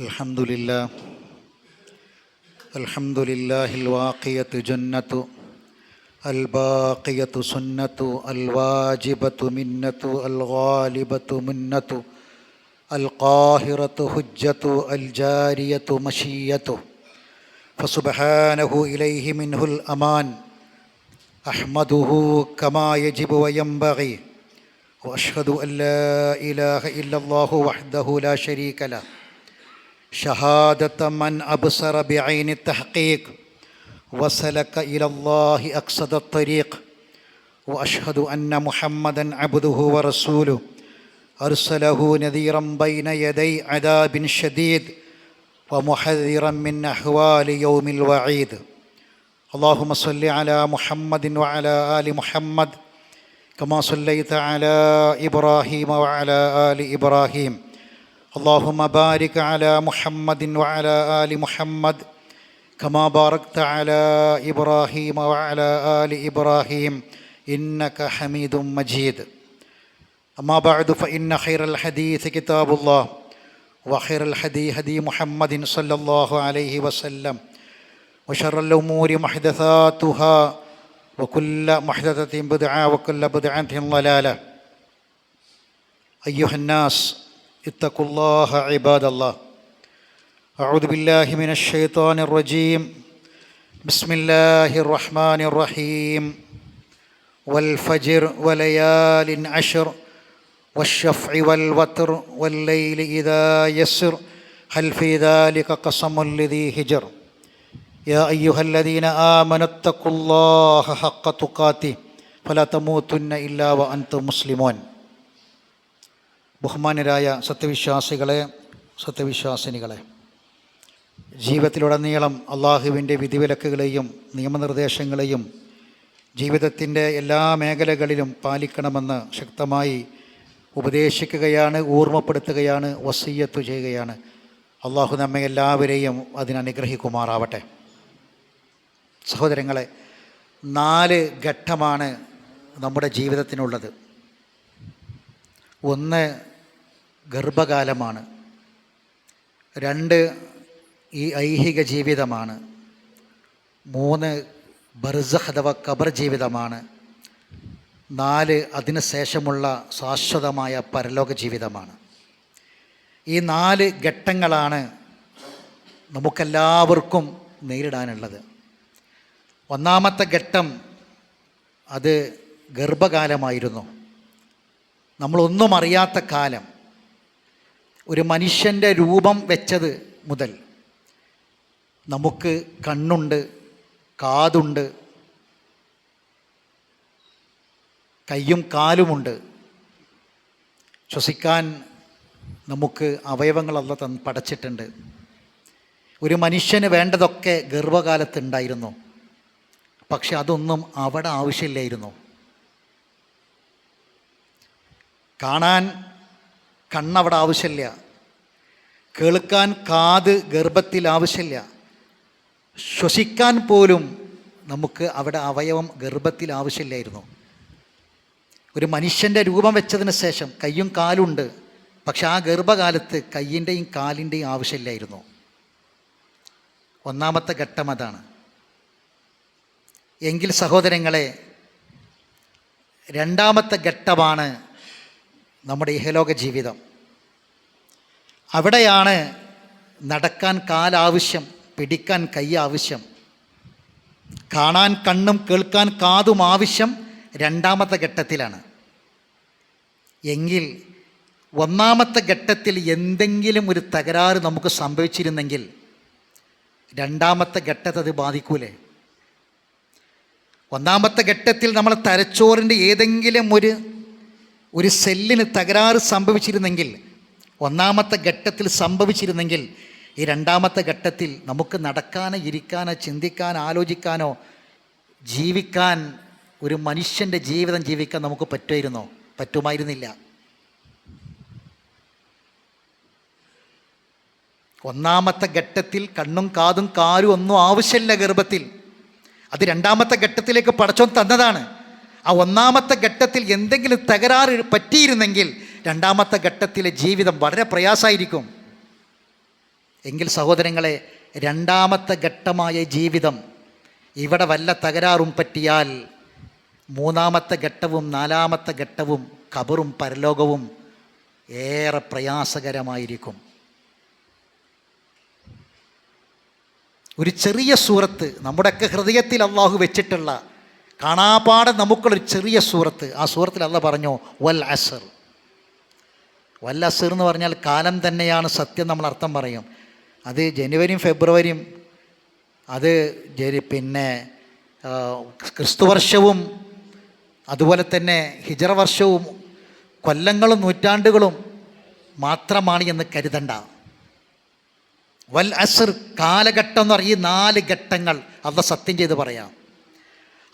الحمد لله. الحمد لله الواقية جنة الباقية سنة الواجبة منة الغالبة منة القاهرة حجة الجارية مشية. فسبحانه إليه منه الأمان. أحمده كما يجب وينبغي. وأشهد أن لا إله إلا الله وحده لا شريك له. شهادة من أبصر بعين التحقيق وسلك إلى الله أقصد الطريق وأشهد أن محمدا عبده ورسوله أرسله نذيرا بين يدي عذاب شديد ومحذرا من أحوال يوم الوعيد. اللهم صل على محمد وعلى آل محمد كما صليت على إبراهيم وعلى آل إبراهيم. اللهم بارك على محمد وعلى آل محمد كما باركت على إبراهيم وعلى آل إبراهيم إنك حميد مجيد. أما بعد فإن خير الحديث كتاب الله وخير الهدي هدي محمد صلى الله عليه وسلم وشر الأمور محدثاتها وكل محدثة بدعة وكل بدعة ضلالة. أيها الناس اتقوا الله عباد الله. أعوذ بالله من الشيطان الرجيم. بسم الله الرحمن الرحيم. والفجر وليال عشر والشفع والوتر والليل إذا يسر. هل في ذلك قسم لذي هجر؟ يا أيها الذين آمنوا اتقوا الله حق تقاته فلا تموتن إلا وأنتم مسلمون. ബഹുമാനരായ സത്യവിശ്വാസികളെ സത്യവിശ്വാസിനികളെ ജീവിതത്തിലുടനീളം അള്ളാഹുവിന്റെ വിധിവിലക്കുകളെയും നിയമനിർദ്ദേശങ്ങളെയും ജീവിതത്തിന്റെ എല്ലാ മേഖലകളിലും പാലിക്കണമെന്ന് ശക്തമായി ഉപദേശിക്കുകയാണ് ഓർമ്മപ്പെടുത്തുകയാണ് വസീയത്ത് ചെയ്യുകയാണ്. അള്ളാഹു നമ്മെ എല്ലാവരെയും അതിനനുഗ്രഹിക്കുമാറാവട്ടെ സഹോദരങ്ങളെ നാല് ഘട്ടമാണ് നമ്മുടെ ജീവിതത്തിനുള്ളത്. ഒന്ന് ഗർഭകാലമാണ്. രണ്ട് ഈ ഐഹിക ജീവിതമാണ്. മൂന്ന് ബർസഹ് അഥവാ ഖബർ ജീവിതമാണ്. നാല് അതിന് ശേഷമുള്ള ശാശ്വതമായ പരലോക ജീവിതമാണ്. ഈ നാല് ഘട്ടങ്ങളാണ് നമുക്കെല്ലാവർക്കും നേരിടാനുള്ളത്. ഒന്നാമത്തെ ഘട്ടം അത് ഗർഭകാലമായിരുന്നു. നമ്മളൊന്നും അറിയാത്ത കാലം. ഒരു മനുഷ്യന്റെ രൂപം വെച്ചത് മുതൽ നമുക്ക് കണ്ണുണ്ട് കാതുണ്ട് കയ്യും കാലുമുണ്ട്. ശ്വസിക്കാൻ നമുക്ക് അവയവങ്ങളല്ല തന്ന് പടച്ചിട്ടുണ്ട്. ഒരു മനുഷ്യന് വേണ്ടതൊക്കെ ഗർഭകാലത്തുണ്ടായിരുന്നു. പക്ഷെ അതൊന്നും അവിടെ ആവശ്യമില്ലായിരുന്നു. കാണാൻ കണ്ണവിടെ ആവശ്യമില്ല. കേൾക്കാൻ കാത് ഗർഭത്തിൽ ആവശ്യമില്ല. ശ്വസിക്കാൻ പോലും നമുക്ക് അവിടെ അവയവം ഗർഭത്തിൽ ആവശ്യമില്ലായിരുന്നു. ഒരു മനുഷ്യന്റെ രൂപം വെച്ചതിന് ശേഷം കയ്യും കാലുണ്ട് പക്ഷെ ആ ഗർഭകാലത്ത് കയ്യിന്റെയും കാലിന്റെയും ആവശ്യമില്ലായിരുന്നു. ഒന്നാമത്തെ ഘട്ടം അതാണ്. എങ്കിൽ സഹോദരങ്ങളെ രണ്ടാമത്തെ ഘട്ടമാണ് നമ്മുടെ ഇഹലോക ജീവിതം. അവിടെയാണ് നടക്കാൻ കാലാവശ്യം പിടിക്കാൻ കൈ ആവശ്യം കാണാൻ കണ്ണും കേൾക്കാൻ കാതും ആവശ്യം രണ്ടാമത്തെ ഘട്ടത്തിലാണ്. എങ്കിൽ ഒന്നാമത്തെ ഘട്ടത്തിൽ എന്തെങ്കിലും ഒരു തകരാറ് നമുക്ക് സംഭവിച്ചിരുന്നെങ്കിൽ രണ്ടാമത്തെ ഘട്ടത്തെ അത് ബാധിക്കൂലേ? ഒന്നാമത്തെ ഘട്ടത്തിൽ നമ്മൾ തലച്ചോറിന്റെ ഏതെങ്കിലും ഒരു ഒരു സെല്ലിന് തകരാറ് സംഭവിച്ചിരുന്നെങ്കിൽ ഒന്നാമത്തെ ഘട്ടത്തിൽ സംഭവിച്ചിരുന്നെങ്കിൽ ഈ രണ്ടാമത്തെ ഘട്ടത്തിൽ നമുക്ക് നടക്കാനോ ഇരിക്കാനോ ചിന്തിക്കാനോ ആലോചിക്കാനോ ജീവിക്കാൻ ഒരു മനുഷ്യന്റെ ജീവിതം ജീവിക്കാൻ നമുക്ക് പറ്റുമായിരുന്നോ? പറ്റുമായിരുന്നില്ല. ഒന്നാമത്തെ ഘട്ടത്തിൽ കണ്ണും കാതും കാലും ഒന്നും ആവശ്യമില്ല ഗർഭത്തിൽ. അത് രണ്ടാമത്തെ ഘട്ടത്തിലേക്ക് പടച്ചോൻ തന്നതാണ്. ആ ഒന്നാമത്തെ ഘട്ടത്തിൽ എന്തെങ്കിലും തകരാറ് പറ്റിയിരുന്നെങ്കിൽ രണ്ടാമത്തെ ഘട്ടത്തിലെ ജീവിതം വളരെ പ്രയാസമായിരിക്കും. എങ്കിൽ സഹോദരങ്ങളെ രണ്ടാമത്തെ ഘട്ടമായ ജീവിതം ഇവിടെ വല്ല തകരാറും പറ്റിയാൽ മൂന്നാമത്തെ ഘട്ടവും നാലാമത്തെ ഘട്ടവും കബറും പരലോകവും ഏറെ പ്രയാസകരമായിരിക്കും. ഒരു ചെറിയ സൂറത്ത് നമ്മുടെയൊക്കെ ഹൃദയത്തിൽ അള്ളാഹു വെച്ചിട്ടുള്ള കാണാപ്പാടെ നമുക്കുള്ളൊരു ചെറിയ സൂറത്ത്. ആ സൂറത്തിൽ അല്ല പറഞ്ഞു വൽ അസർ. വൽ അസർ എന്ന് പറഞ്ഞാൽ കാലം തന്നെയാണ് സത്യം നമ്മൾ അർത്ഥം പറയും. അത് ജനുവരിയും ഫെബ്രുവരിയും അത് പിന്നെ ക്രിസ്തുവർഷവും അതുപോലെ തന്നെ ഹിജറ വർഷവും കൊല്ലങ്ങളും നൂറ്റാണ്ടുകളും മാത്രമാണ് എന്ന് കരുതണ്ട. വൽ അസർ കാലഘട്ടം എന്ന് പറയും ഈ നാല് ഘട്ടങ്ങൾ അവ സത്യം ചെയ്ത് പറയാം.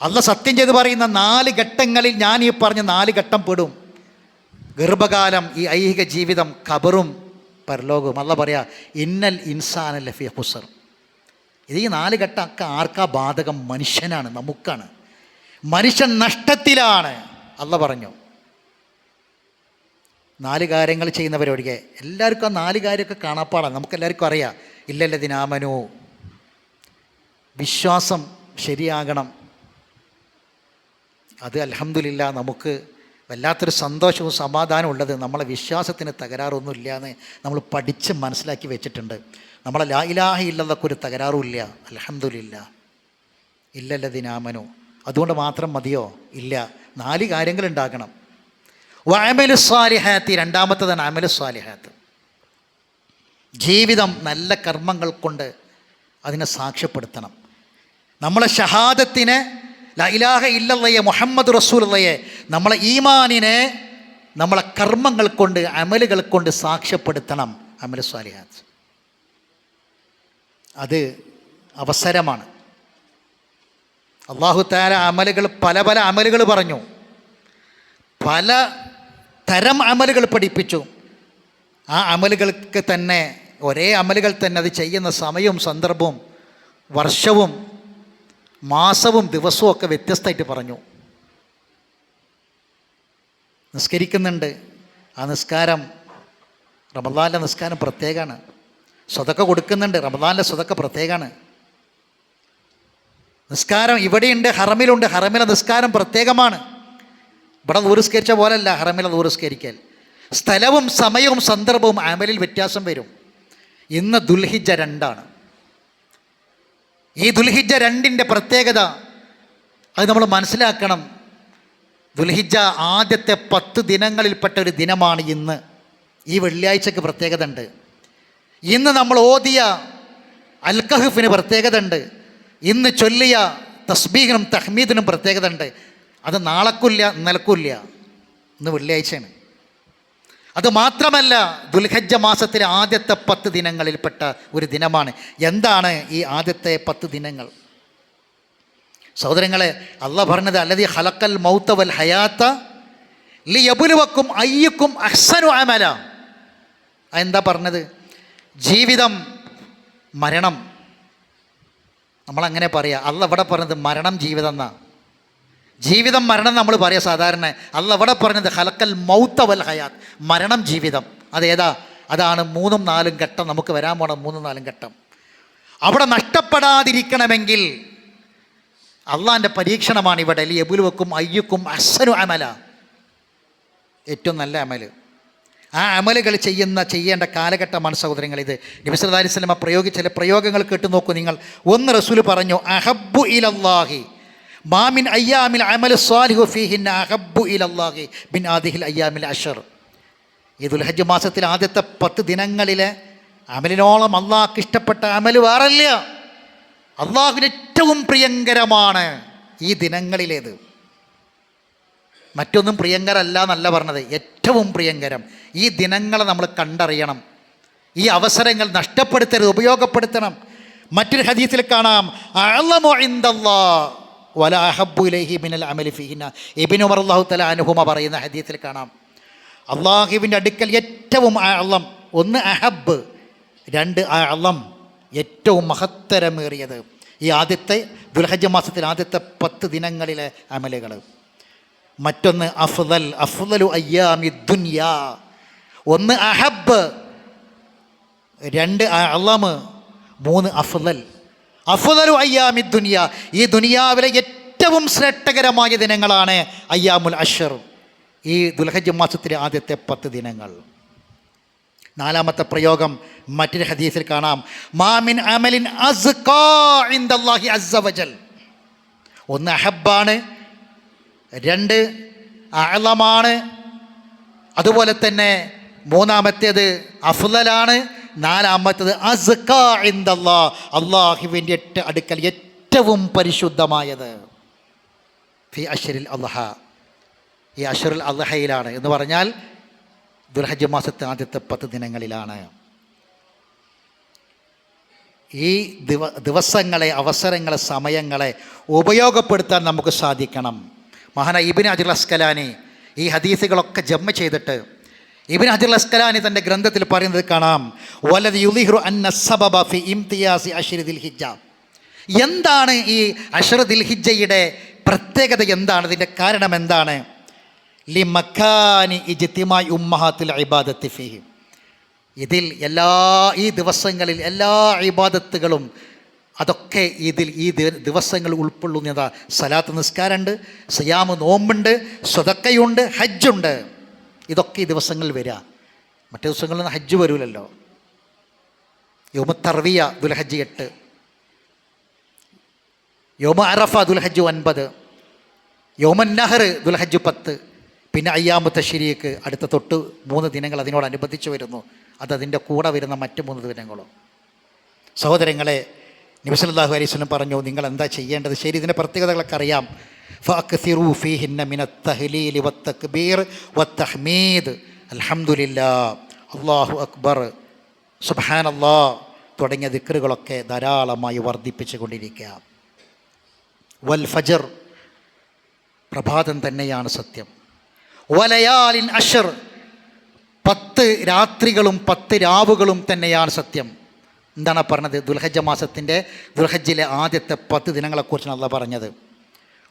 അല്ല സത്യം ചെയ്ത് പറയുന്ന നാല് ഘട്ടങ്ങളിൽ ഞാൻ ഈ പറഞ്ഞ നാല് ഘട്ടം പെടും. ഗർഭകാലം ഈ ഐഹിക ജീവിതം കബറും പരലോകവും. അല്ല പറയാ ഇന്നൽ ഇൻസാൻ ലഫി ഹുസർ ഇത് ഈ നാല് ഘട്ടം ഒക്കെ ആർക്കാ ബാധകം? മനുഷ്യനാണ് നമുക്കാണ്. മനുഷ്യൻ നഷ്ടത്തിലാണ് അല്ല പറഞ്ഞു. നാല് കാര്യങ്ങൾ ചെയ്യുന്നവരൊഴികെ എല്ലാവർക്കും ആ നാല് കാര്യമൊക്കെ കാണാപ്പാടാണ് നമുക്കെല്ലാവർക്കും അറിയാം. ഇല്ലല്ല ദിനാമനു വിശ്വാസം ശരിയാകണം. അത് അലഹമില്ല നമുക്ക് വല്ലാത്തൊരു സന്തോഷവും സമാധാനവും ഉള്ളത്. നമ്മളെ വിശ്വാസത്തിന് തകരാറൊന്നുമില്ല എന്ന് നമ്മൾ പഠിച്ച് മനസ്സിലാക്കി വെച്ചിട്ടുണ്ട്. നമ്മളെ ലാ ഇലാഹ ഇല്ലതൊക്കെ ഒരു തകരാറും ഇല്ല. അലഹമില്ല ഇല്ലല്ല ദിനാമനോ അതുകൊണ്ട് മാത്രം മതിയോ? ഇല്ല. നാല് കാര്യങ്ങൾ ഉണ്ടാക്കണം വാമലു സ്വാലിഹാത്തി. രണ്ടാമത്തതാണ് അമലു സ്വാലിഹാത്ത്. ജീവിതം നല്ല കർമ്മങ്ങൾ കൊണ്ട് അതിനെ സാക്ഷ്യപ്പെടുത്തണം. നമ്മളെ ഷഹാദത്തിനെ ല ഇലാഹ ഇല്ലല്ലയെ മുഹമ്മദ് റസൂലയെ നമ്മളെ ഈമാനിനെ നമ്മളെ കർമ്മങ്ങൾ കൊണ്ട് അമലുകൾ കൊണ്ട് സാക്ഷ്യപ്പെടുത്തണം അമല സ്വാലിഹാത്ത്. അത് അവസരമാണ്. അള്ളാഹു താര അമലുകൾ പല പല അമലുകൾ പറഞ്ഞു. പല തരം അമലുകൾ പഠിപ്പിച്ചു. ആ അമലുകൾക്ക് തന്നെ ഒരേ അമലുകൾ തന്നെ അത് ചെയ്യുന്ന സമയവും സന്ദർഭവും വർഷവും മാസവും ദിവസവും ഒക്കെ വ്യത്യസ്തമായിട്ട് പറഞ്ഞു. നിസ്കരിക്കുന്നുണ്ട്. ആ നിസ്കാരം റമദാനിലെ നിസ്കാരം പ്രത്യേകമാണ്. സ്വതക്ക കൊടുക്കുന്നുണ്ട്. റമദാനിലെ സ്വതക്ക പ്രത്യേകമാണ്. നിസ്കാരം ഇവിടെയുണ്ട് ഹറമിലുണ്ട്. ഹറമിലെ നിസ്കാരം പ്രത്യേകമാണ്. ഇവിടെ ദൂരസ്കരിച്ച പോലല്ല ഹറമിലെ ദൂരസ്കരിക്കൽ സ്ഥലവും സമയവും സന്ദർഭവും അമലിൽ വ്യത്യാസം വരും. ഇന്ന് ദുൽഹിജ രണ്ടാണ്. ഈ ദുൽഹിജ രണ്ടിന്റെ പ്രത്യേകത അത് നമ്മൾ മനസ്സിലാക്കണം. ദുൽഹിജ ആദ്യത്തെ പത്ത് ദിനങ്ങളിൽപ്പെട്ട ഒരു ദിനമാണ് ഇന്ന്. ഈ വെള്ളിയാഴ്ചക്ക് പ്രത്യേകത ഉണ്ട്. ഇന്ന് നമ്മൾ ഓതിയ അൽക്കഹഫിന് പ്രത്യേകത ഉണ്ട്. ഇന്ന് ചൊല്ലിയ തസ്ബീഹിനും തഹ്മീദിനും പ്രത്യേകത ഉണ്ട്. അത് നാളെക്കില്ല നിലക്കുല്ല ഇന്ന് വെള്ളിയാഴ്ചയാണ്. അത് മാത്രമല്ല ദുൽഹജ്ജ മാസത്തിലെ ആദ്യത്തെ പത്ത് ദിനങ്ങളിൽപ്പെട്ട ഒരു ദിനമാണ്. എന്താണ് ഈ ആദ്യത്തെ പത്ത് ദിനങ്ങൾ? സഹോദരങ്ങളെ അല്ല പറഞ്ഞത് അല്ലതി ഹലക്കൽ മൗത്ത വൽ ഹയാത്ത ലി യബുലുവക്കും അയ്യക്കും അഹ്സനു അമല. എന്താ പറഞ്ഞത്? ജീവിതം മരണം. നമ്മളങ്ങനെ പറയാം അല്ല ഇവിടെ പറഞ്ഞത് മരണം ജീവിതം എന്നാ. ജീവിതം മരണം നമ്മൾ പറയാം സാധാരണ. അല്ല അവിടെ പറഞ്ഞത് ഹലക്കൽ മൗത്ത വൽ ഹയാത്ത്. മരണം ജീവിതം. അതേതാ? അതാണ് മൂന്നും നാലും ഘട്ടം. നമുക്ക് വരാൻ പോണ മൂന്നും നാലും ഘട്ടം. അവിടെ നഷ്ടപ്പെടാതിരിക്കണമെങ്കിൽ അള്ളാന്റെ പരീക്ഷണമാണ് ഇവിടെ. അല്ലെ എബുലുവക്കും അയ്യക്കും അസനു അമല. ഏറ്റവും നല്ല അമൽ. ആ അമലുകൾ ചെയ്യുന്ന ചെയ്യേണ്ട കാലഘട്ടമാണ് സഹോദരങ്ങൾ ഇത്. നബിസ്വല്ലാ അലൈഹി പ്രയോഗിച്ച ചില പ്രയോഗങ്ങൾ കേട്ടു നോക്കൂ നിങ്ങൾ. ഒന്ന് റസൂൽ പറഞ്ഞു അഹബ്ബു ഇലല്ലാഹി. മാമിൻ അയ്യാമിൽ അമൽ സ്വാലിഹു ഫീഹിൻ അഹബ്ബു ഇലല്ലാഹി ബിൻ ആദിഹിൽ അയ്യാമിൽ അഷർ ഈ ദുൽഹജ്ജ് മാസത്തിൽ ആദ്യത്തെ പത്ത് ദിനങ്ങളിൽ അമലിനോളം അള്ളാഹ്ക്ക് ഇഷ്ടപ്പെട്ട അമൽ വേറല്ല. അള്ളാഹുവിന് ഏറ്റവും പ്രിയങ്കരമാണ് ഈ ദിനങ്ങളിലേത്. മറ്റൊന്നും പ്രിയങ്കരല്ല എന്നല്ല പറഞ്ഞത്. ഏറ്റവും പ്രിയങ്കരം. ഈ ദിനങ്ങളെ നമ്മൾ കണ്ടറിയണം. ഈ അവസരങ്ങൾ നഷ്ടപ്പെടുത്തരുത് ഉപയോഗപ്പെടുത്തണം. മറ്റൊരു ഹദീസിൽ കാണാം. അള്ളമോ ഇൻദല്ലാ വല അഹബ്ബു ഇലൈഹി മിനൽ അമലി ഫീഹിന ഇബ്നു ഉമർ അള്ളാഹു തല അനുഹുമ പറയുന്ന ഹദീത്തിൽ കാണാം. അള്ളാഹുവിന്റെ അടുക്കൽ ഏറ്റവും അള്ളം ഒന്ന് അഹബ് രണ്ട് അള്ളം ഏറ്റവും മഹത്തരമേറിയത് ഈ ആദ്യത്തെ ദുൽഹജ്ജ മാസത്തിൽ ആദ്യത്തെ പത്ത് ദിനങ്ങളിലെ അമലുകൾ മറ്റൊന്ന് അഫ്ദൽ അഫ്ദലു അയ്യാമി ദുനിയാ. ഒന്ന് അഹബ് രണ്ട് അളമ് മൂന്ന് അഫ്ലൽ അഫ്ലലു അയ്യാമി ദുനിയ. ഈ ദുനിയാവിലെ ഏറ്റവും ശ്രേഷ്ഠകരമായ ദിനങ്ങളാണ് അയ്യാമുൽ അഷർ. ഈ ദുൽഹജ് മാസത്തിലെ ആദ്യത്തെ പത്ത് ദിനങ്ങൾ. നാലാമത്തെ പ്രയോഗം മറ്റൊരു ഹദീസിൽ കാണാം. മാമിൻ അമലിൻ അസ്കാ ഇൻദല്ലാഹി അസ്സ ഒന്ന് അഹബാണ് രണ്ട് അളമാണ് അതുപോലെ തന്നെ മൂന്നാമത്തേത് അഫ്ലലാണ് നാലാമത്തേത് അസ്ക ഇന്ദല്ലാ അള്ളാഹുവിന്റെ എട്ട് അടുക്കൽ ഏറ്റവും പരിശുദ്ധമായത്. ഫി അഷറിൽ അള്ളഹ ഈ അഷറുൽ അള്ളഹയിലാണ് എന്ന് പറഞ്ഞാൽ ദുർഹജ് മാസത്തെ ആദ്യത്തെ പത്ത് ദിനങ്ങളിലാണ്. ഈ ദിവ ദിവസങ്ങളെ അവസരങ്ങളെ സമയങ്ങളെ ഉപയോഗപ്പെടുത്താൻ നമുക്ക് സാധിക്കണം. മഹാന ഇബിൻ അജുൽ അസ്കലാനി ഈ ഹദീസുകളൊക്കെ ജമ്മ ചെയ്തിട്ട് ഇബിൻ അജുൽ അസ്കലാനി തന്റെ ഗ്രന്ഥത്തിൽ പറയുന്നത് കാണാം വലത് യുലിഹ്റു അന്ന ഫി ഇംതിയാസി അഷിർ ദിൽഹിജ എന്താണ് ഈ അഷർ ദിൽഹിജയുടെ പ്രത്യേകത? എന്താണ്? ഇതിന്റെ കാരണം എന്താണ്? ലി മക്കാനി ഇജ്തിമായി ഉമ്മഹാത്തിൽ ഇബാദത്തി ഫിഹിം. ഇതിൽ എല്ലാ ഈ ദിവസങ്ങളിൽ എല്ലാ ഇബാദത്തുകളും അതൊക്കെ ഇതിൽ ഈ ദിവസങ്ങൾ ഉൾക്കൊള്ളുന്നതാ. സലാത്ത് നിസ്കാരമുണ്ട് സയാമ് നോമ്പുണ്ട് സ്വതക്കയുണ്ട് ഹജ്ജുണ്ട്. ഇതൊക്കെ ഈ ദിവസങ്ങളിൽ വരിക. മറ്റു ദിവസങ്ങളിൽ ഹജ്ജ് വരൂലല്ലോ. യോമ തർവിയ ദുൽഹജ്ജ് എട്ട്. യോമ അറഫ ദുൽഹജ്ജ് ഒൻപത്. യോമൻ നഹർ ദുൽഹജ്ജ് പത്ത്. പിന്നെ അയ്യാമത്തെ ശരിയേക്ക് അടുത്ത തൊട്ട് മൂന്ന് ദിനങ്ങൾ അതിനോടനുബന്ധിച്ച് വരുന്നു. അത് അതിന്റെ കൂടെ വരുന്ന മറ്റ് മൂന്ന് ദിനങ്ങളും. സഹോദരങ്ങളെ നബിസല്ലാഹു അലൈഹി സ്വലം പറഞ്ഞു നിങ്ങൾ എന്താ ചെയ്യേണ്ടത്? ശരി ഇതിന്റെ പ്രത്യേകതകളൊക്കെ അറിയാം. ഫീഹിന്ന അല്ലാഹു അക്ബർ. സുബ്ഹാനല്ലാ. തുടങ്ങിയ ദിക്കറുകളൊക്കെ ധാരാളമായി വർദ്ധിപ്പിച്ചു കൊണ്ടിരിക്കുക വൽ ഫജർ. പ്രഭാതം തന്നെയാണ് സത്യം. വലയാലിൻ അഷർ. പത്ത് രാത്രികളും പത്ത് രാവുകളും തന്നെയാണ് സത്യം. എന്താണ് പറഞ്ഞത്? ദുൽഹജ്ജ മാസത്തിന്റെ ദുൽഹജ്ജിലെ ആദ്യത്തെ പത്ത് ദിനങ്ങളെക്കുറിച്ചാണ് അല്ല പറഞ്ഞത്.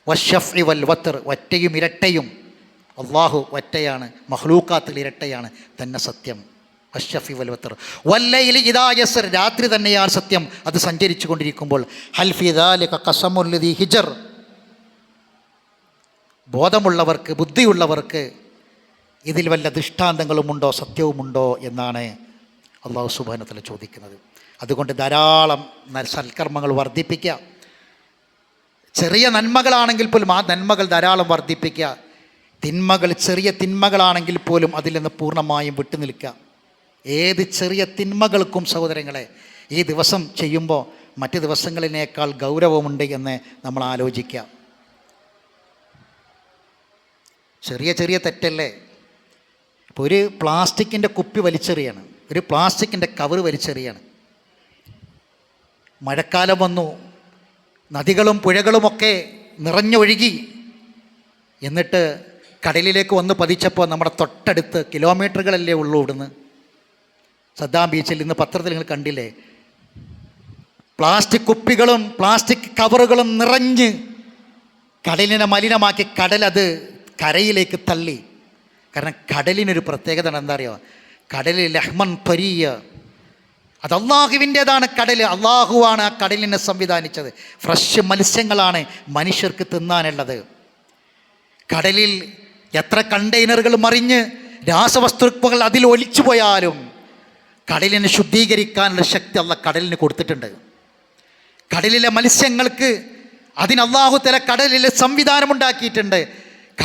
വഷഫ് വൽ വത്തർ ഒറ്റയും ഇരട്ടയും. അള്ളാഹു ഒറ്റയാണ് മഹ്ലൂക്കാത്തിൽ ഇരട്ടയാണ്. തന്നെ സത്യം. വഷഫി വൽ വത്തർ വല്ലയിൽ ഇതായസർ രാത്രി തന്നെയാണ് സത്യം. അത് സഞ്ചരിച്ചു കൊണ്ടിരിക്കുമ്പോൾ ഹൽഫിദാലിക കസമുല്ലതി ഹിജർ. ബോധമുള്ളവർക്ക് ബുദ്ധിയുള്ളവർക്ക് ഇതിൽ വല്ല ദൃഷ്ടാന്തങ്ങളുമുണ്ടോ സത്യവുമുണ്ടോ എന്നാണ് അള്ളാഹു സുബാനത്തിൽ ചോദിക്കുന്നത്. അതുകൊണ്ട് ധാരാളം സൽക്കർമ്മങ്ങൾ വർദ്ധിപ്പിക്കുക. ചെറിയ നന്മകളാണെങ്കിൽ പോലും ആ നന്മകൾ ധാരാളം വർദ്ധിപ്പിക്കുക. തിന്മകൾ ചെറിയ തിന്മകളാണെങ്കിൽ പോലും അതിൽ നിന്ന് പൂർണമായും വിട്ടുനിൽക്കുക ഏത് ചെറിയ തിന്മകൾക്കും സഹോദരങ്ങളെ ഈ ദിവസം ചെയ്യുമ്പോൾ മറ്റ് ദിവസങ്ങളിനേക്കാൾ ഗൗരവമുണ്ട് എന്ന് നമ്മൾ ആലോചിക്കുക. ചെറിയ ചെറിയ തെറ്റല്ലേ? ഇപ്പോൾ ഒരു പ്ലാസ്റ്റിക്കിന്റെ കുപ്പി വലിച്ചെറിയാണ്. ഒരു പ്ലാസ്റ്റിക്കിന്റെ കവർ വലിച്ചെറിയാണ്. മഴക്കാലം വന്നു നദികളും പുഴകളുമൊക്കെ നിറഞ്ഞൊഴുകി. എന്നിട്ട് കടലിലേക്ക് വന്ന് പതിച്ചപ്പോൾ നമ്മുടെ തൊട്ടടുത്ത് കിലോമീറ്ററുകളല്ലേ ഉള്ളൂ ഇവിടുന്ന്. സദ്ദാം ബീച്ചിൽ ഇന്ന് പത്രത്തിൽ നിങ്ങൾ കണ്ടില്ലേ? പ്ലാസ്റ്റിക് കുപ്പികളും പ്ലാസ്റ്റിക് കവറുകളും നിറഞ്ഞ് കടലിനെ മലിനമാക്കി കടലത് കരയിലേക്ക് തള്ളി. കാരണം കടലിനൊരു പ്രത്യേകത എന്താ അറിയോ കടലിൽ ലഹ്മൻ ത്വരീയ അത് അള്ളാഹുവിന്റേതാണ് കടൽ അള്ളാഹുവാണ് ആ കടലിനെ സംവിധാനിച്ചത്. ഫ്രഷ് മത്സ്യങ്ങളാണ് മനുഷ്യർക്ക് തിന്നാനുള്ളത്. കടലിൽ എത്ര കണ്ടെയ്നറുകൾ മറിഞ്ഞ് രാസവസ്തുക്കൾ അതിൽ ഒലിച്ചു പോയാലും കടലിനെ ശുദ്ധീകരിക്കാനുള്ള ശക്തി അള്ള കടലിന് കൊടുത്തിട്ടുണ്ട്. കടലിലെ മത്സ്യങ്ങൾക്ക് അതിന് അള്ളാഹു തല കടലിൽ സംവിധാനമുണ്ടാക്കിയിട്ടുണ്ട്.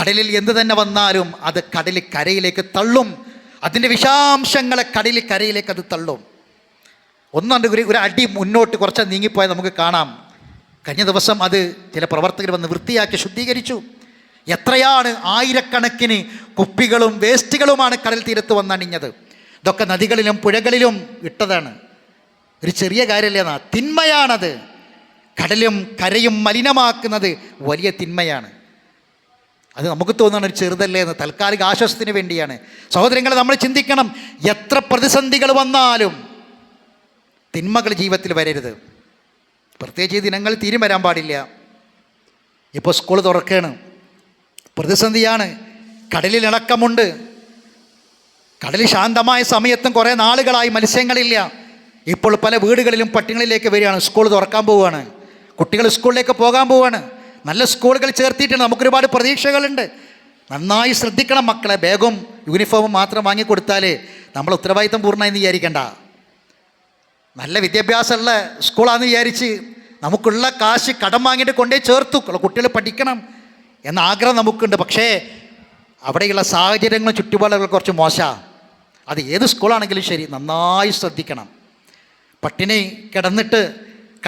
കടലിൽ എന്ത് തന്നെ വന്നാലും അത് കടലിൽ കരയിലേക്ക് തള്ളും. അതിന്റെ വിഷാംശങ്ങളെ കടലിൽ കരയിലേക്ക് അത് തള്ളും. ഒന്നുണ്ട് ഒരു ഒരു അടി മുന്നോട്ട് കുറച്ച് നീങ്ങിപ്പോയാൽ നമുക്ക് കാണാം. കഴിഞ്ഞ ദിവസം അത് ചില പ്രവർത്തകർ വന്ന് വൃത്തിയാക്കി ശുദ്ധീകരിച്ചു. എത്രയാണ് ആയിരക്കണക്കിന് കുപ്പികളും വേസ്റ്റുകളുമാണ് കടൽ തീരത്ത് വന്നണിഞ്ഞത് ഇതൊക്കെ നദികളിലും പുഴകളിലും ഇട്ടതാണ്. ഒരു ചെറിയ കാര്യമല്ല തിന്മയാണത്. കടലും കരയും മലിനമാക്കുന്നത് വലിയ തിന്മയാണ്. അത് നമുക്ക് തോന്നുന്ന ഒരു ചെറുതല്ലേ എന്ന് താൽക്കാലിക ആശ്വാസത്തിന് വേണ്ടിയാണ്. സഹോദരങ്ങളെ നമ്മൾ ചിന്തിക്കണം എത്ര പ്രതിസന്ധികൾ വന്നാലും തിന്മകൾ ജീവിതത്തിൽ വരരുത്. പ്രത്യേകിച്ച് ദിനങ്ങൾ തീരും വരാൻ പാടില്ല. ഇപ്പോൾ സ്കൂൾ തുറക്കുകയാണ് പ്രതിസന്ധിയാണ്. കടലിൽ ഇളക്കമുണ്ട് കടൽ ശാന്തമായ സമയത്തും കുറേ നാളുകളായി മത്സ്യങ്ങളില്ല. ഇപ്പോൾ പല വീടുകളിലും പട്ടികളിലേക്ക് വരികയാണ്. സ്കൂൾ തുറക്കാൻ പോവുകയാണ്. കുട്ടികൾ സ്കൂളിലേക്ക് പോകാൻ പോവുകയാണ്. നല്ല സ്കൂളുകൾ ചേർത്തിയിട്ടുണ്ട്. നമുക്കൊരുപാട് പ്രതീക്ഷകളുണ്ട്. നന്നായി ശ്രദ്ധിക്കണം മക്കളെ. ബാഗും യൂണിഫോമും മാത്രം വാങ്ങിക്കൊടുത്താൽ നമ്മൾ ഉത്തരവാദിത്തം പൂർണമായി വിചാരിക്കേണ്ട. നല്ല വിദ്യാഭ്യാസമുള്ള സ്കൂളാണെന്ന് വിചാരിച്ച് നമുക്കുള്ള കാശ് കടം വാങ്ങിയിട്ട് കൊണ്ടേ ചേർത്തു. കുട്ടികൾ പഠിക്കണം എന്ന ആഗ്രഹം നമുക്കുണ്ട്. പക്ഷേ അവിടെയുള്ള സാഹചര്യങ്ങളും ചുറ്റുപാടുകൾ കുറച്ച് മോശമാണ് അത് ഏത് സ്കൂളാണെങ്കിലും ശരി നന്നായി ശ്രദ്ധിക്കണം. പട്ടിണി കിടന്നിട്ട്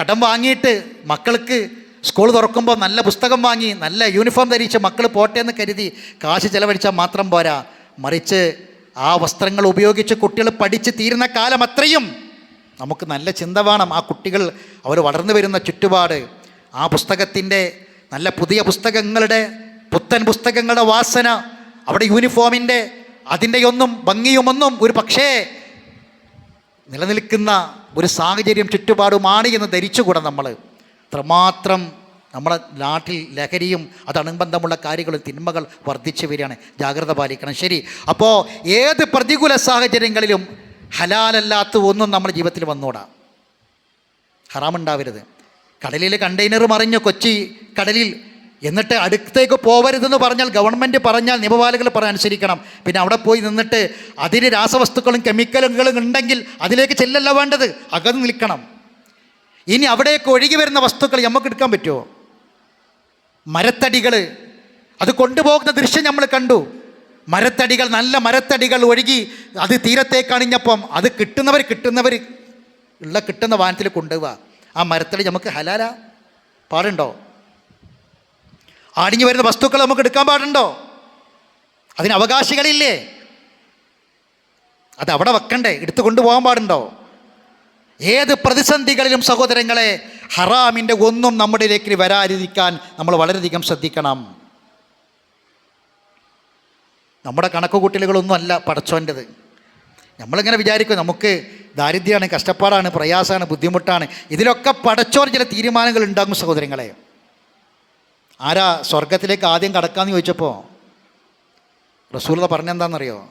കടം വാങ്ങിയിട്ട് മക്കൾക്ക് സ്കൂൾ തുറക്കുമ്പോൾ നല്ല പുസ്തകം വാങ്ങി നല്ല യൂണിഫോം ധരിച്ച് മക്കൾ പോട്ടെ എന്ന് കരുതി കാശ് ചിലവഴിച്ചാൽ മാത്രം പോരാ. മറിച്ച് ആ വസ്ത്രങ്ങൾ ഉപയോഗിച്ച് കുട്ടികൾ പഠിച്ച് തീരുന്ന കാലം അത്രയും നമുക്ക് നല്ല ചിന്ത വേണം. ആ കുട്ടികൾ അവർ വളർന്നു വരുന്ന ചുറ്റുപാട് ആ പുസ്തകത്തിന്റെ നല്ല പുതിയ പുസ്തകങ്ങളുടെ പുത്തൻ പുസ്തകങ്ങളുടെ വാസന അവിടെ യൂണിഫോമിന്റെ അതിന്റെയൊന്നും ഭംഗിയുമൊന്നും ഒരു പക്ഷേ നിലനിൽക്കുന്ന ഒരു സാഹചര്യം ചുറ്റുപാടുമാണ് എന്ന് ധരിച്ചുകൂടെ നമ്മൾ. അത്രമാത്രം നമ്മുടെ നാട്ടിൽ ലഹരിയും അതനുബന്ധമുള്ള കാര്യങ്ങളും തിന്മകൾ വർദ്ധിച്ചു വരികയാണ്. ജാഗ്രത പാലിക്കണം. ശരി. അപ്പോൾ ഏത് പ്രതികൂല സാഹചര്യങ്ങളിലും ഹലാലല്ലാത്ത ഒന്നും നമ്മുടെ ജീവിതത്തിൽ വന്നോടാം. ഹറാമുണ്ടാവരുത്. കടലിൽ കണ്ടെയ്നർ മറിഞ്ഞു കൊച്ചി കടലിൽ എന്നിട്ട് അടുത്തേക്ക് പോവരുതെന്ന് പറഞ്ഞാൽ ഗവൺമെന്റ് പറഞ്ഞാൽ നിയമപാലകൾ പറയാൻ അനുസരിക്കണം. പിന്നെ അവിടെ പോയി നിന്നിട്ട് അതിന് രാസവസ്തുക്കളും കെമിക്കലുകളും ഉണ്ടെങ്കിൽ അതിലേക്ക് ചെല്ലല്ല വേണ്ടത്. അകന്ന് നിൽക്കണം. ഇനി അവിടേക്ക് ഒഴുകി വരുന്ന വസ്തുക്കൾ നമുക്ക് എടുക്കാൻ പറ്റുമോ? മരത്തടികൾ അത് കൊണ്ടുപോകുന്ന ദൃശ്യം നമ്മൾ കണ്ടു. മരത്തടികൾ നല്ല മരത്തടികൾ ഒഴുകി അത് തീരത്തേക്കണിഞ്ഞപ്പം അത് കിട്ടുന്നവർ കിട്ടുന്നവർ ഉള്ള കിട്ടുന്ന വാഹനത്തിൽ കൊണ്ടുപോവുക ആ മരത്തടി നമുക്ക് ഹലാല. പാടുണ്ടോ? ആടിഞ്ഞു വരുന്ന വസ്തുക്കൾ നമുക്ക് എടുക്കാൻ പാടുണ്ടോ? അതിന് അവകാശികളില്ലേ? അത് അവിടെ വെക്കണ്ടേ? എടുത്തു കൊണ്ടുപോകാൻ പാടുണ്ടോ? ഏത് പ്രതിസന്ധികളിലും സഹോദരങ്ങളെ ഹറാമിന്റെ ഒന്നും നമ്മുടെ വരാതിരിക്കാൻ നമ്മൾ വളരെയധികം ശ്രദ്ധിക്കണം. നമ്മുടെ കണക്ക് കൂട്ടലുകളൊന്നും അല്ല പടച്ചോന്റെത്. നമ്മളിങ്ങനെ വിചാരിക്കും നമുക്ക് ദാരിദ്ര്യമാണ് കഷ്ടപ്പാടാണ് പ്രയാസമാണ് ബുദ്ധിമുട്ടാണ്. ഇതിലൊക്കെ പടച്ചോൻ ചില തീരുമാനങ്ങൾ ഉണ്ടാകും സഹോദരങ്ങളെ. ആരാ സ്വർഗത്തിലേക്ക് ആദ്യം കടക്കാമെന്ന് ചോദിച്ചപ്പോൾ റസൂല പറഞ്ഞെന്താണെന്നറിയോ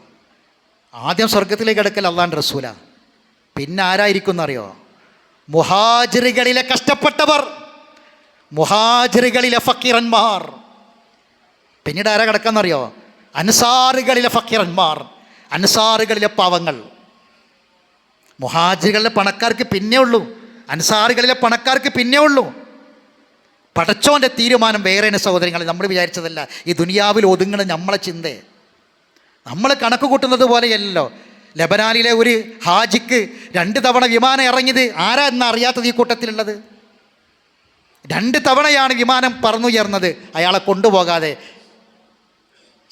ആദ്യം സ്വർഗത്തിലേക്ക് കിടക്കൽ അള്ളാണ്ട് റസൂല. പിന്നെ ആരായിരിക്കും എന്നറിയോ മുഹാജിറുകളിലെ കഷ്ടപ്പെട്ടവർ മുഹാജിറുകളിലെ ഫക്കീറന്മാർ. പിന്നീട് ആരാ കിടക്കാന്നറിയോ? അൻസാറുകളിലെ ഫക്കീറന്മാർ അൻസാറുകളിലെ പാവങ്ങൾ. മുഹാജികളിലെ പണക്കാർക്ക് പിന്നെ ഉള്ളൂ. അൻസാറുകളിലെ പണക്കാർക്ക് പിന്നെ ഉള്ളൂ. പടച്ചോന്റെ തീരുമാനം വേറെയാണ് സഹോദരങ്ങൾ നമ്മൾ വിചാരിച്ചതല്ല. ഈ ദുനിയാവിൽ ഒതുങ്ങണ നമ്മളെ ചിന്തയെ നമ്മൾ കണക്ക് കൂട്ടുന്നത് പോലെയല്ലോ ലബനാലിലെ ഒരു ഹാജിക്ക് രണ്ട് തവണ വിമാനം ഇറങ്ങിയത് ആരാ എന്ന് അറിയാത്തത് ഈ കൂട്ടത്തിലുള്ളത്? രണ്ട് തവണയാണ് വിമാനം പറന്നുയർന്നത്. അയാളെ കൊണ്ടുപോകാതെ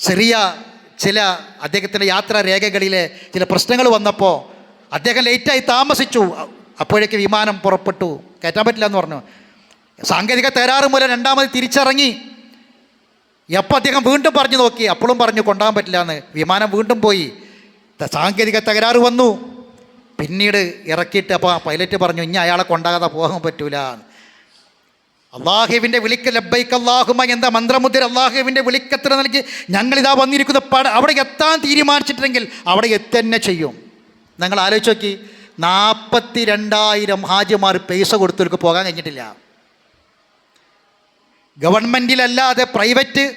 ചെറിയ ചില അദ്ദേഹത്തിന്റെ യാത്രാ രേഖകളിലെ ചില പ്രശ്നങ്ങൾ വന്നപ്പോൾ അദ്ദേഹം ലേറ്റായി താമസിച്ചു. അപ്പോഴേക്ക് വിമാനം പുറപ്പെട്ടു. കയറ്റാൻ പറ്റില്ല എന്ന് പറഞ്ഞു. സാങ്കേതിക തകരാറ് മൂലം രണ്ടാമത് തിരിച്ചിറങ്ങി. എപ്പോൾ അദ്ദേഹം വീണ്ടും പറഞ്ഞു നോക്കി. അപ്പോഴും പറഞ്ഞു കൊണ്ടുപോകാൻ പറ്റില്ല എന്ന്. വിമാനം വീണ്ടും പോയി. സാങ്കേതിക തകരാറ് വന്നു. പിന്നീട് ഇറക്കിയിട്ട് അപ്പോൾ പൈലറ്റ് പറഞ്ഞു ഇനി അയാളെ കൊണ്ടാകാതെ പോകാൻ പറ്റൂല. അള്ളാഹുവിന്റെ വിളിക്ക് ലബ്ബൈക്ക് അള്ളാഹുമ എന്ന മന്ത്രമുദ്ര അള്ളാഹുവിന്റെ വിളിക്കത്ര നൽകി ഞങ്ങളിതാ വന്നിരിക്കുന്ന പട അവിടെ എത്താൻ തീരുമാനിച്ചിട്ടുണ്ടെങ്കിൽ അവിടെ എത്തന്നെ ചെയ്യും. ഞങ്ങൾ ആലോചിച്ച് നോക്കി നാൽപ്പത്തി രണ്ടായിരം ഹാജിമാർ പൈസ കൊടുത്തവർക്ക് പോകാൻ കഴിഞ്ഞിട്ടില്ല. ഗവൺമെന്റിലല്ലാതെ പ്രൈവറ്റ്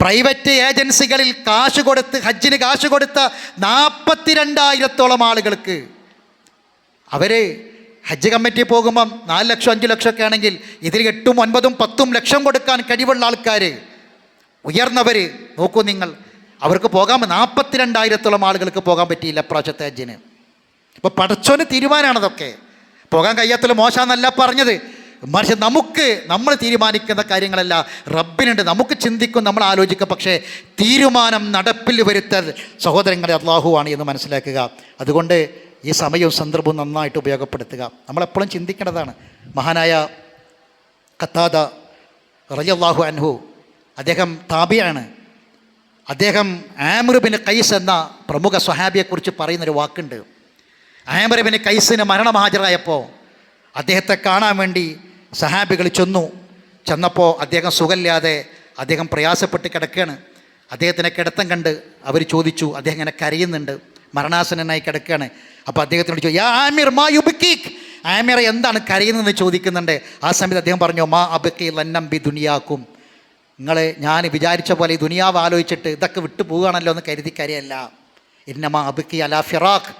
പ്രൈവറ്റ് ഏജൻസികളിൽ കാശ് കൊടുത്ത് ഹജ്ജിന് കാശ് കൊടുത്ത നാൽപ്പത്തി രണ്ടായിരത്തോളം ആളുകൾക്ക് അവർ ഹജ്ജ് കമ്മിറ്റി പോകുമ്പം നാല് ലക്ഷം അഞ്ച് ലക്ഷമൊക്കെ ആണെങ്കിൽ ഇതിൽ എട്ടും ഒൻപതും പത്തും ലക്ഷം കൊടുക്കാൻ കഴിവുള്ള ആൾക്കാർ ഉയർന്നവർ നോക്കൂ നിങ്ങൾ. അവർക്ക് പോകാൻ നാൽപ്പത്തി രണ്ടായിരത്തോളം ആളുകൾക്ക് പോകാൻ പറ്റിയില്ല പ്രാവശ്യത്തെ ഹജ്ജിന്. ഇപ്പോൾ പടച്ചോന് തീരുമാനമാണതൊക്കെ പോകാൻ കഴിയാത്തുള്ള മോശമെന്നല്ല പറഞ്ഞത്. മറിച്ച് നമുക്ക് നമ്മൾ തീരുമാനിക്കുന്ന കാര്യങ്ങളല്ല. റബ്ബിനുണ്ട്. നമുക്ക് ചിന്തിക്കും നമ്മൾ ആലോചിക്കും. പക്ഷേ തീരുമാനം നടപ്പിൽ വരുത്തൽ സഹോദരങ്ങളെ അള്ളാഹുവാണ് എന്ന് മനസ്സിലാക്കുക. അതുകൊണ്ട് ഈ സമയവും സന്ദർഭവും നന്നായിട്ട് ഉപയോഗപ്പെടുത്തുക. നമ്മളെപ്പോഴും ചിന്തിക്കേണ്ടതാണ്. മഹാനായ കത്താദ റലിയല്ലാഹു അൻഹു അദ്ദേഹം താബിയാണ് അദ്ദേഹം ആമിറുബിന് കൈസ് എന്ന പ്രമുഖ സ്വഹാബിയെക്കുറിച്ച് പറയുന്നൊരു വാക്കുണ്ട്. ആമിറുബിന് കൈസിന് മരണം ഹാജരായപ്പോൾ അദ്ദേഹത്തെ കാണാൻ വേണ്ടി സഹാബികൾ ചെന്നു. ചെന്നപ്പോൾ അദ്ദേഹം സുഖമില്ലാതെ അദ്ദേഹം പ്രയാസപ്പെട്ട് കിടക്കുകയാണ്. അദ്ദേഹത്തിനെ കിടത്തം കണ്ട് അവർ ചോദിച്ചു അദ്ദേഹം ഇങ്ങനെ കരയുന്നുണ്ട്. മരണാസനനായി കിടക്കുകയാണ്. അപ്പോൾ അദ്ദേഹത്തിനോട് ചോദിച്ചു യാ ആമിർ മാ എന്താണ് കരയുന്നതെന്ന് ചോദിക്കുന്നുണ്ട്. ആ സമയത്ത് അദ്ദേഹം പറഞ്ഞു മാ അബക്കി ലന്നംബി ദുനിയാക്കും. നിങ്ങൾ ഞാൻ വിചാരിച്ച പോലെ ഈ ദുനിയാവ് ആലോചിച്ചിട്ട് ഇതൊക്കെ വിട്ടു പോവുകയാണല്ലോ എന്ന് കരുതി കരയല്ല. ഇന്നമാ അബക്കി അലാ ഫിറാഖ്.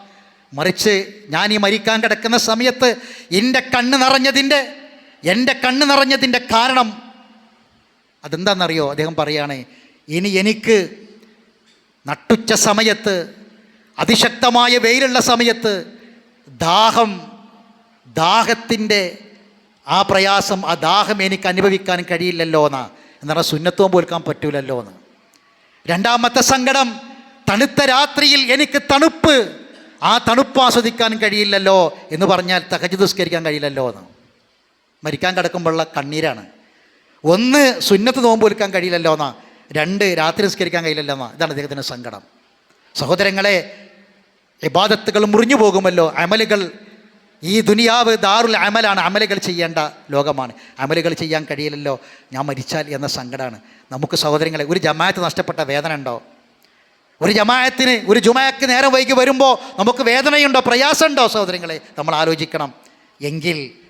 മറിച്ച് ഞാൻ ഈ മരിക്കാൻ കിടക്കുന്ന സമയത്ത് എന്റെ കണ്ണ് നിറഞ്ഞതിന്റെ എന്റെ കണ്ണ് നിറഞ്ഞതിന്റെ കാരണം അതെന്താണെന്നറിയോ? അദ്ദേഹം പറയുകയാണ് ഇനി എനിക്ക് നട്ടുച്ച സമയത്ത് അതിശക്തമായ വെയിലുള്ള സമയത്ത് ദാഹം ദാഹത്തിന്റെ ആ പ്രയാസം ആ ദാഹം എനിക്ക് അനുഭവിക്കാൻ കഴിയില്ലല്ലോ എന്നാ. എന്നാൽ സുന്നത്വം പോൽക്കാൻ പറ്റൂലല്ലോ എന്ന്. രണ്ടാമത്തെ സങ്കടം തണുത്ത രാത്രിയിൽ എനിക്ക് തണുപ്പ് ആ തണുപ്പ് ആസ്വദിക്കാൻ കഴിയില്ലല്ലോ എന്ന് പറഞ്ഞാൽ തകജ് ദുസ്കരിക്കാൻ കഴിയില്ലല്ലോ എന്ന്. മരിക്കാൻ കിടക്കുമ്പോഴുള്ള കണ്ണീരാണ്. ഒന്ന് സുന്നത്ത് നോമ്പ് ഒരുക്കാൻ കഴിയില്ലല്ലോ എന്നാ. രണ്ട് രാത്രി നിസ്കരിക്കാൻ കഴിയില്ലല്ലോ എന്നാ. ഇതാണ് അദ്ദേഹത്തിന്റെ സങ്കടം. സഹോദരങ്ങളെ ഇബാദത്തുകൾ മുറിഞ്ഞു പോകുമല്ലോ. അമലുകൾ ഈ ദുനിയാവ് ദാറുൽ അമലാണ്. അമലുകൾ ചെയ്യേണ്ട ലോകമാണ്. അമലുകൾ ചെയ്യാൻ കഴിയില്ലല്ലോ. ഞാൻ മരിച്ചാൽ എന്ന സങ്കടമാണ് നമുക്ക് സഹോദരങ്ങളെ ഒരു ജമാഅത്ത് നഷ്ടപ്പെട്ട വേദന ഉണ്ടോ? ഒരു ജമാഅത്തിന് ഒരു ജുമാക്ക് നേരം വൈകി വരുമ്പോൾ നമുക്ക് വേദനയുണ്ടോ? പ്രയാസമുണ്ടോ സഹോദരങ്ങളെ? നമ്മൾ ആലോചിക്കണം. എങ്കിൽ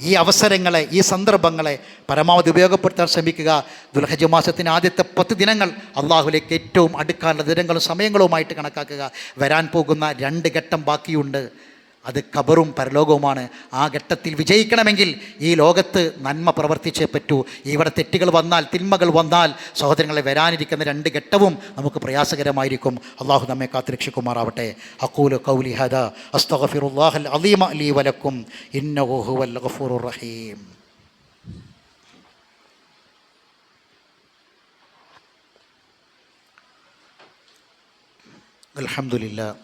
ഈ അവസരങ്ങളെ ഈ സന്ദർഭങ്ങളെ പരമാവധി ഉപയോഗപ്പെടുത്താൻ ശ്രമിക്കുക. ദുൽഹജ് ആദ്യത്തെ പത്ത് ദിനങ്ങൾ അള്ളാഹുലേക്ക് ഏറ്റവും അടുക്കാനുള്ള ദിനങ്ങളും സമയങ്ങളുമായിട്ട് കണക്കാക്കുക. വരാൻ പോകുന്ന രണ്ട് ഘട്ടം ബാക്കിയുണ്ട്. അത് കബറും പരലോകവുമാണ്. ആ ഘട്ടത്തിൽ വിജയിക്കണമെങ്കിൽ ഈ ലോകത്ത് നന്മ പ്രവർത്തിച്ചേ പറ്റൂ. ഇവിടെ തെറ്റുകൾ വന്നാൽ തിന്മകൾ വന്നാൽ സഹോദരങ്ങളെ വരാനിരിക്കുന്ന രണ്ട് ഘട്ടവും നമുക്ക് പ്രയാസകരമായിരിക്കും. അള്ളാഹു നമ്മെ കാത്തിരക്ഷിക്കുമാറാവട്ടെ അക്കൂല കൗലി ഹദ. അസ്തഫിറുല്ലാഹൽ അലീമ അലി വലക്കും. ഇന്നഹുവൽ റഹീം. അൽഹംദുലില്ലാ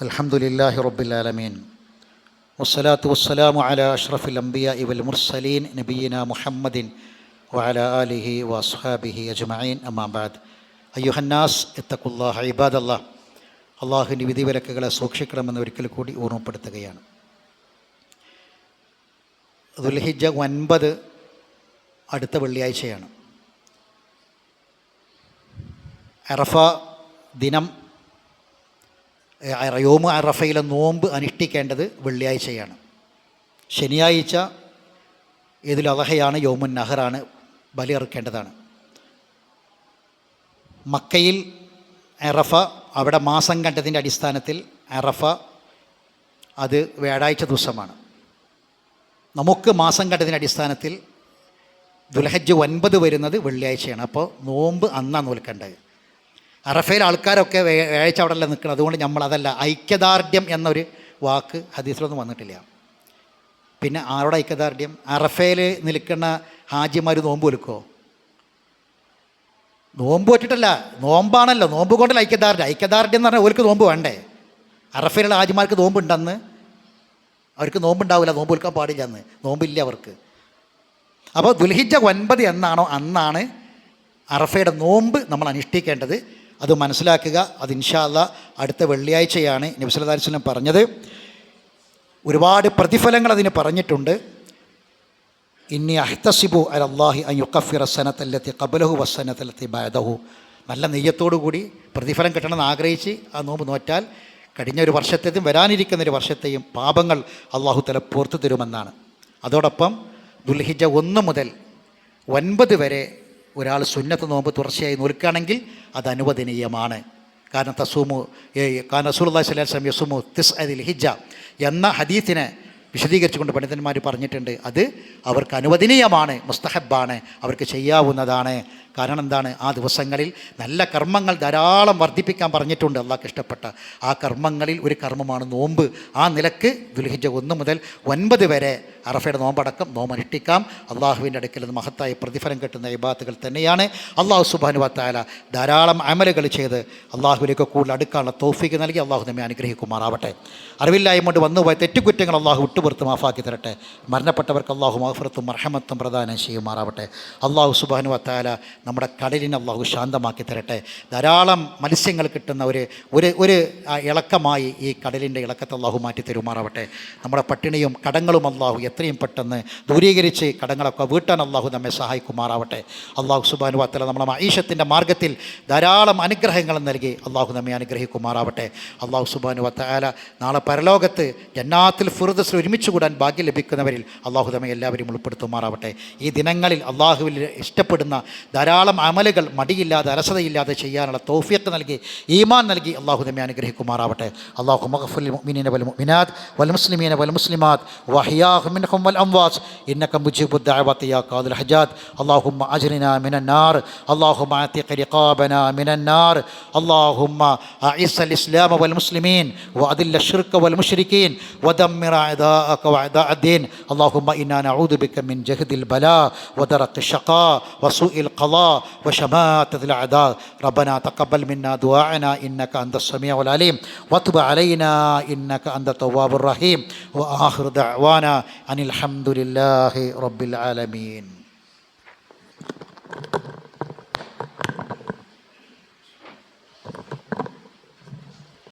അലഹമുല്ലാഹി റബ്ബുലാലമീൻ വസ്സലാത്തു വസ്സലാമു അല അഷ്റഫുൽ അംബിയ ഇവൽ മുർസലീൻ നബീന മുഹമ്മദിൻ വഅല ആലിഹി വസ്ഹാബിഹി അജ്മഈൻ. അമാബാദ് അയ്യുഹന്നാസ് ഇത്തക്കുല്ലാഹ ഇബാദല്ലാ അള്ളാഹുവിന്റെ വിധിവിലക്കുകളെ സൂക്ഷിക്കണമെന്ന് ഒരിക്കൽ കൂടി ഓർമ്മപ്പെടുത്തുകയാണ്. ദുൽഹിജ ഒൻപത് അടുത്ത വെള്ളിയാഴ്ചയാണ്. അറഫ ദിനം യോമു അറഫയിലെ നോമ്പ് അനുഷ്ഠിക്കേണ്ടത് വെള്ളിയാഴ്ചയാണ്. ശനിയാഴ്ച ഇതിൽ അലഹയാണ് യോമുൻ നഹറാണ് ബലിയറുക്കേണ്ടതാണ്. മക്കയിൽ അറഫ അവിടെ മാസം കണ്ടതിന്റെ അടിസ്ഥാനത്തിൽ അറഫ അത് വ്യാഴാഴ്ച ദിവസമാണ്. നമുക്ക് മാസം കണ്ടതിന്റെ അടിസ്ഥാനത്തിൽ ദുൽഹജ്ജ് ഒൻപത് വരുന്നത് വെള്ളിയാഴ്ചയാണ്. അപ്പോൾ നോമ്പ് അന്നാണ് നോൽക്കേണ്ടത്. അറഫയിൽ ആൾക്കാരൊക്കെ വേഴ്ച അവിടെ അല്ല നിൽക്കുന്നത് അതുകൊണ്ട് നമ്മൾ അതല്ല ഐക്യദാർഢ്യം എന്നൊരു വാക്ക് ഹദീസിലൊന്നും വന്നിട്ടില്ല. പിന്നെ ആരുടെ ഐക്യദാർഢ്യം? അറഫയിൽ നിൽക്കുന്ന ഹാജിമാർ നോമ്പ് വിൽക്കുമോ നോമ്പ് വെച്ചിട്ടല്ല നോമ്പാണല്ലോ. നോമ്പ് കൊണ്ടല്ല ഐക്യദാർഢ്യം? ഐക്യദാർഢ്യം എന്ന് പറഞ്ഞാൽ ഓർക്ക് നോമ്പ് വേണ്ടേ? അറഫയിലുള്ള ഹാജിമാർക്ക് നോമ്പുണ്ടെന്ന്? അവർക്ക് നോമ്പുണ്ടാവില്ല നോമ്പ് വിൽക്കാൻ പാടില്ല എന്ന് നോമ്പില്ല അവർക്ക്. അപ്പോൾ ദുൽഹിജ ഒൻപത് എന്നാണോ അന്നാണ് അറഫയുടെ നോമ്പ് നമ്മൾ അനുഷ്ഠിക്കേണ്ടത്. അത് മനസ്സിലാക്കുക. അത് ഇൻഷാല്ല അടുത്ത വെള്ളിയാഴ്ചയാണ് നബ്സലാസ്ലം പറഞ്ഞത്. ഒരുപാട് പ്രതിഫലങ്ങൾ അതിന് പറഞ്ഞിട്ടുണ്ട്. ഇന്നി അഹ്തസിബു അൽ അള്ളാഹി അയ്യുക്കഫിറ സനത്തല്ലത്തി കബലഹു വസ്സനത്തല്ലത്തി ബാദഹു നല്ല നെയ്യത്തോടു കൂടി പ്രതിഫലം കിട്ടണമെന്ന് ആഗ്രഹിച്ച് ആ നോമ്പ് നോറ്റാൽ കഴിഞ്ഞ ഒരു വർഷത്തേതും വരാനിരിക്കുന്ന ഒരു വർഷത്തെയും പാപങ്ങൾ അള്ളാഹു തല പുറത്തു തരുമെന്നാണ്. അതോടൊപ്പം ദുൽഹിജ ഒന്ന് മുതൽ ഒൻപത് വരെ ഒരാൾ സുന്നത്ത് നോമ്പ് തുടർച്ചയായി നോൽക്കുകയാണെങ്കിൽ അത് അനുവദനീയമാണ്. കാരണം തസൂമു കാരണം റസൂലുള്ളാഹി സ്വല്ലല്ലാഹി അലൈഹി യസുമു തിസ് അതിൽ ഹിജ എന്ന ഹദീത്തിനെ വിശദീകരിച്ചുകൊണ്ട് പണ്ഡിതന്മാർ പറഞ്ഞിട്ടുണ്ട്. അത് അവർക്ക് അനുവദനീയമാണ് മുസ്തഹബാണ് അവർക്ക് ചെയ്യാവുന്നതാണ്. കാരണം എന്താണ്? ആ ദിവസങ്ങളിൽ നല്ല കർമ്മങ്ങൾ ധാരാളം വർദ്ധിപ്പിക്കാൻ പറഞ്ഞിട്ടുണ്ട് അള്ളാഹ്ക്ക് ഇഷ്ടപ്പെട്ട. ആ കർമ്മങ്ങളിൽ ഒരു കർമ്മമാണ് നോമ്പ്. ആ നിലയ്ക്ക് ദുൽഹിജ ഒന്ന് മുതൽ ഒൻപത് വരെ അറഫയുടെ നോമ്പടക്കം നോമ്പ് അനുഷ്ഠിക്കാം. അള്ളാഹുവിന്റെ അടുക്കൽ നിന്ന് മഹത്തായ പ്രതിഫലം കിട്ടുന്ന ഇബാത്തുകൾ തന്നെയാണ്. അള്ളാഹു സുബാനുവത്താല ധാരാളം അമലുകൾ ചെയ്ത് അള്ളാഹുവിലേക്ക് കൂടുതൽ അടുക്കാനുള്ള തോഫിക്ക് നൽകി അള്ളാഹു നമ്മെ അനുഗ്രഹിക്കുമാറാവട്ടെ. അറിവില്ലായ്മ കൊണ്ട് വന്നുപോയ തെറ്റുകുറ്റങ്ങൾ അള്ളാഹു വിട്ടുപുറത്ത് മാഫാക്കി തരട്ടെ. മരണപ്പെട്ടവർക്ക് അള്ളാഹു മഹഫറത്തും മർഹമത്തും പ്രദാനം ചെയ്യുമാറാവട്ടെ. അള്ളാഹു സുബാനുവത്താല നമ്മുടെ കടലിനെ അള്ളാഹു ശാന്തമാക്കി തരട്ടെ. ധാരാളം മത്സ്യങ്ങൾ കിട്ടുന്ന ഒരു ഒരു ഒരു ഇളക്കമായി ഈ കടലിന്റെ ഇളക്കത്തെ അള്ളാഹു മാറ്റി തരുമാറാവട്ടെ നമ്മുടെ പട്ടിണിയും കടങ്ങളും അള്ളാഹു എത്രയും പെട്ടെന്ന് ദൂരീകരിച്ച് കടങ്ങളൊക്കെ വീട്ടാൻ അള്ളാഹു നമ്മെ സഹായിക്കുമാറാവട്ടെ. അള്ളാഹു സുബാനു വാത്തല നമ്മുടെ മൈഷത്തിന്റെ മാർഗത്തിൽ ധാരാളം അനുഗ്രഹങ്ങൾ നൽകി അള്ളാഹു നമ്മെ അനുഗ്രഹിക്കുമാറാവട്ടെ. അള്ളാഹു സുബാനു വത്തല നാളെ പരലോകത്ത് ജന്നാത്തിൽ ഫുറുദസ് ഒരുമിച്ച് കൂടാൻ ഭാഗ്യം ലഭിക്കുന്നവരിൽ അള്ളാഹു നമ്മെ എല്ലാവരും ഉൾപ്പെടുത്തുമാറാവട്ടെ. ഈ ദിനങ്ങളിൽ അള്ളാഹുവിൽ ഇഷ്ടപ്പെടുന്ന ധാരാളം അമലുകൾ മടിയില്ലാതെ അലസതയില്ലാതെ ചെയ്യാനുള്ള തോഫിയത്ത് നൽകി ഈമാൻ നൽകി അള്ളാഹു നമ്മെ അനുഗ്രഹിക്കുമാറാവട്ടെ. അള്ളാഹു മഹഫുൽ മുഅ്മിനീന വൽ മുഅ്മിനാത്ത് വൽ മുസ്ലിമീന വൽ മുസ്ലിമാത്ത് വഹിയാഹു عنهم والأموات. إنك مجيب الدعوات يا قاضي الحجات اللهم أجرنا من النار. اللهم أعتق رقابنا من النار. اللهم أعز الإسلام والمسلمين وأذل الشرك والمشركين ودمر أعداءك وأعداء الدين. اللهم إنا نعوذ بك من جهد البلاء ودرك الشقاء وسوء القضاء وشماتة الأعداء. ربنا تقبل منا دعاءنا. إنك أنت السميع العليم. وتب علينا. إنك أنت التواب الرحيم. وآخر دعوانا അനിൽഹമുല്ലാഹി റബ്ബിൽ ആലമീൻ.